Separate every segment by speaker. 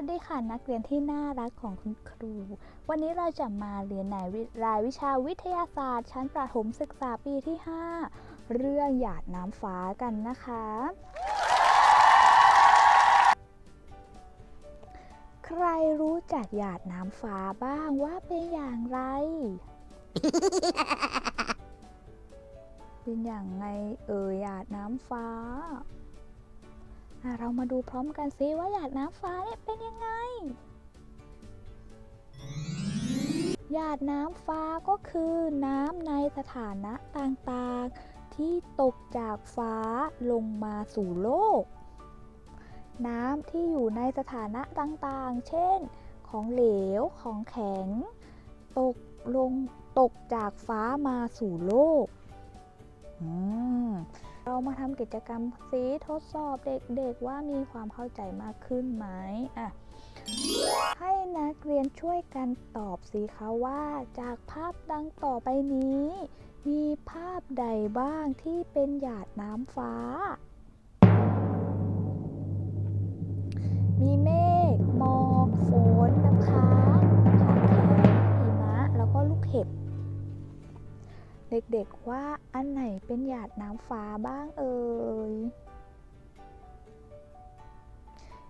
Speaker 1: สดีค่ะนักเรียนที่น่ารักของคุณครู วันนี้เราจะมาเรียนในรายวิชาวิทยาศาสตร์ ชั้นประถมศึกษาปีที่ 5 เรื่องหยาดน้ำฟ้ากันนะคะ ใครรู้จักหยาดน้ำฟ้าบ้างว่าเป็นอย่างไร เป็นอย่างไงเอ่ยหยาดน้ำฟ้า เรามาดูพร้อมกันซิว่าหยาดน้ำฟ้าเนี่ยเป็นยังไง หยาดน้ำฟ้าก็คือน้ำในสถานะต่างๆ ที่ตกจากฟ้าลงมาสู่โลก น้ำที่อยู่ในสถานะต่างๆ เช่น ของเหลว ของแข็ง ตกลงตกจากฟ้ามาสู่โลก อืม เรามาทำกิจกรรมสีทดสอบเด็กๆว่ามีความเข้าใจมากขึ้นไหมอะให้นักเรียนช่วยกันตอบสิคะว่าจากภาพดังต่อไปนี้ มีภาพใดบ้างที่เป็นหยาดน้ำฟ้า มีเมฆหมอกฝน เด็กๆว่าอันไหนเป็นหยาดน้ำฟ้าบ้างเอ่ย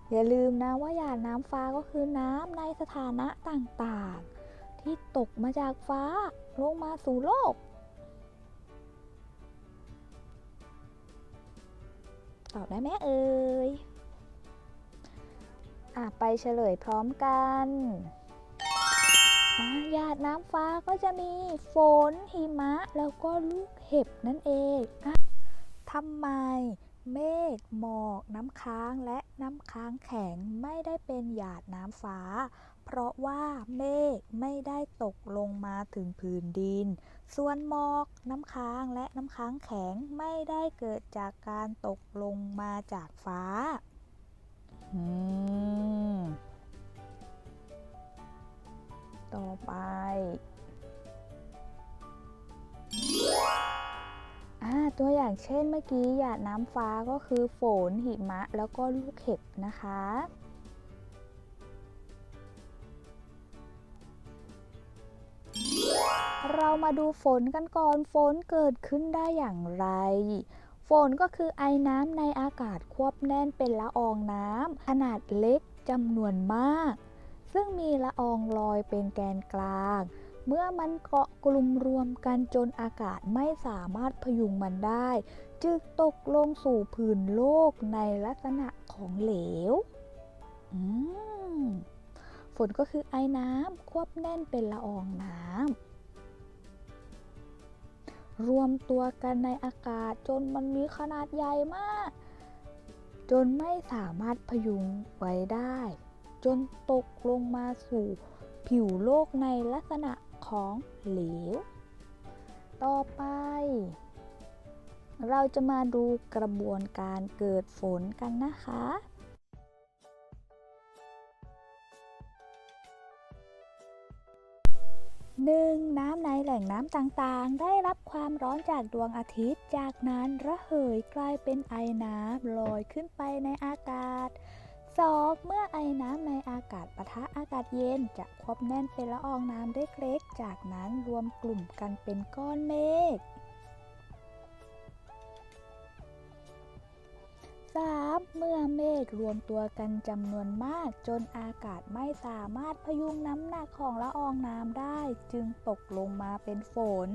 Speaker 1: อย่าลืมนะว่าหยาดน้ำฟ้าก็คือน้ำในสถานะต่างๆ ที่ตกมาจากฟ้าลงมาสู่โลก ตอบได้ไหมเอ่ยอะไปเฉลยพร้อมกัน อะหยาดน้ำฟ้าก็จะมีฝนหิมะ แล้วก็ลูกเห็บนั่นเองอะทำไมเมฆหมอกน้ำค้างและน้ำค้างแข็งไม่ได้เป็นหยาดน้ำฟ้า เพราะว่าเมฆไม่ได้ตกลงมาถึงพื้นดิน ส่วนหมอกน้ำค้างและน้ำค้างแข็งไม่ได้เกิดจากการตกลงมาจากฟ้า อืม ต่อไปตัวอย่างเช่นเมื่อกี้หยาดน้ำฟ้าก็คือฝนหิมะ แล้วก็ลูกเห็บนะคะ เรามาดูฝนกันก่อนฝนเกิดขึ้นได้อย่างไร ฝนก็คือไอน้ำในอากาศควบแน่นเป็นละอองน้ำขนาดเล็กจำนวนมาก ซึ่งมีละอองลอยเป็นแกนกลาง เมื่อมันเกาะกลุ่มรวมกันจนอากาศไม่สามารถพยุงมันได้ จึงตกลงสู่พื้นโลกในลักษณะของเหลวฝนก็คือไอน้ำควบแน่นเป็นละอองน้ำรวมตัวกันในอากาศจนมันมีขนาดใหญ่มาก จนไม่สามารถพยุงไว้ได้ จนตกลงมาสู่ผิวโลกในลักษณะของเหลว ต่อไป เราจะมาดูกระบวนการเกิดฝนกันนะคะหนึ่งน้ำในแหล่งน้ำต่างๆ ได้รับความร้อนจากดวงอาทิตย์ จากนั้นระเหยกลายเป็นไอน้ำลอยขึ้นไปในอากาศ 2. เมื่อไอน้ำในอากาศปะทะอากาศเย็นจะควบแน่นเป็นละอองน้ำเล็กๆ จากนั้นรวมกลุ่มกันเป็นก้อนเมฆ 3. เมื่อเมฆรวมตัวกันจำนวนมาก จนอากาศไม่สามารถพยุงน้ำหนักของละอองน้ำได้ จึงตกลงมาเป็นฝน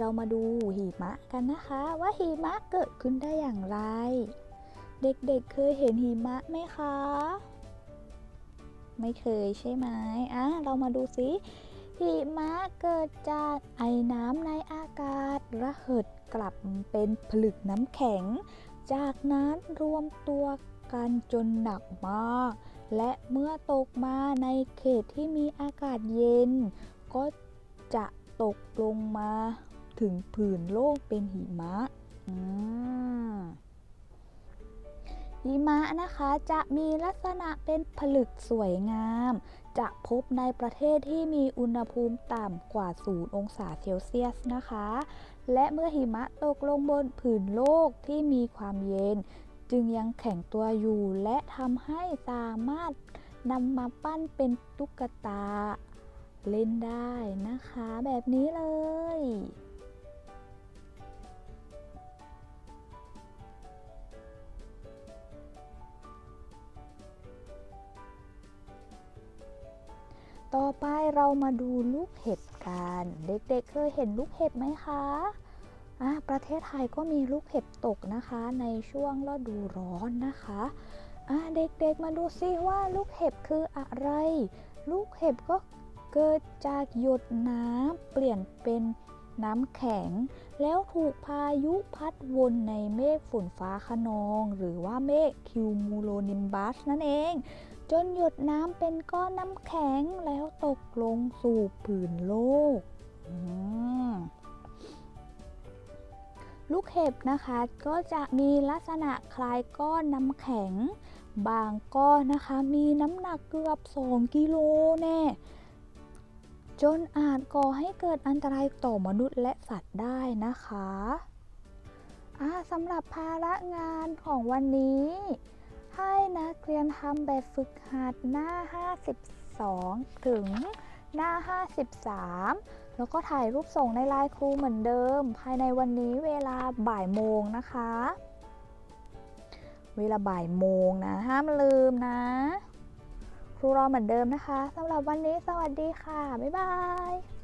Speaker 1: เรามาดูหิมะกันนะคะ ว่าหิมะเกิดขึ้นได้อย่างไร เด็กๆเเคยเห็นหิมะไหมคะ ไม่เคยใช่ไหมอะเรามาดูสิหิมะเกิดจากไอน้ำในอากาศระเหิดกลับเป็นผลึกน้ำแข็ง จากนั้นรวมตัวกันจนหนักมาก และเมื่อตกมาในเขตที่มีอากาศเย็น ก็จะตกลงมา ถึงผืนโลกเป็นหิมะหิมะนะคะจะมีลักษณะเป็นผลึกสวยงาม จะพบในประเทศที่มีอุณหภูมิต่ำกว่า 0 องศาเซลเซียสนะคะ และเมื่อหิมะตกลงบนผืนโลกที่มีความเย็น จึงยังแข็งตัวอยู่ และทำให้สามารถนำมาปั้นเป็นตุ๊กตา เล่นได้นะคะ แบบนี้เลย ต่อไปเรามาดูลูกเห็บกัน เด็กๆเคยเห็นลูกเห็บไหมคะอะประเทศไทยก็มีลูกเห็บตกนะคะ ในช่วงฤดูร้อนนะคะอะเด็กๆมาดูซิว่าลูกเห็บคืออะไร ลูกเห็บก็เกิดจากหยดน้ำเปลี่ยนเป็นน้ำแข็ง แล้วถูกพายุพัดวนในเมฆฝนฟ้าขนอง หรือว่าเมฆคิวมูโลนิมบัสนั่นเอง จนหยดน้ำเป็นก้อนน้ำแข็งแล้วตกลงสู่ผืนโลก ลูกเห็บนะคะก็จะมีลักษณะคล้ายก้อนน้ำแข็ง บางก้อนนะคะมีน้ำหนักเกือบ 2 กิโลแน่ จนอาจก่อให้เกิดอันตรายต่อมนุษย์และสัตว์ได้นะคะสำหรับภาระงานของวันนี้ ให้นักเรียนทำแบบฝึกหัดหน้า 52 ถึงหน้า 53 แล้วก็ถ่ายรูปส่งในไลน์ครูเหมือนเดิม ภายในวันนี้เวลาบ่ายโมงนะคะ เวลาบ่ายโมงนะ ห้ามลืมนะ ครูรอเหมือนเดิมนะคะสำหรับวันนี้สวัสดีค่ะ บ๊ายบาย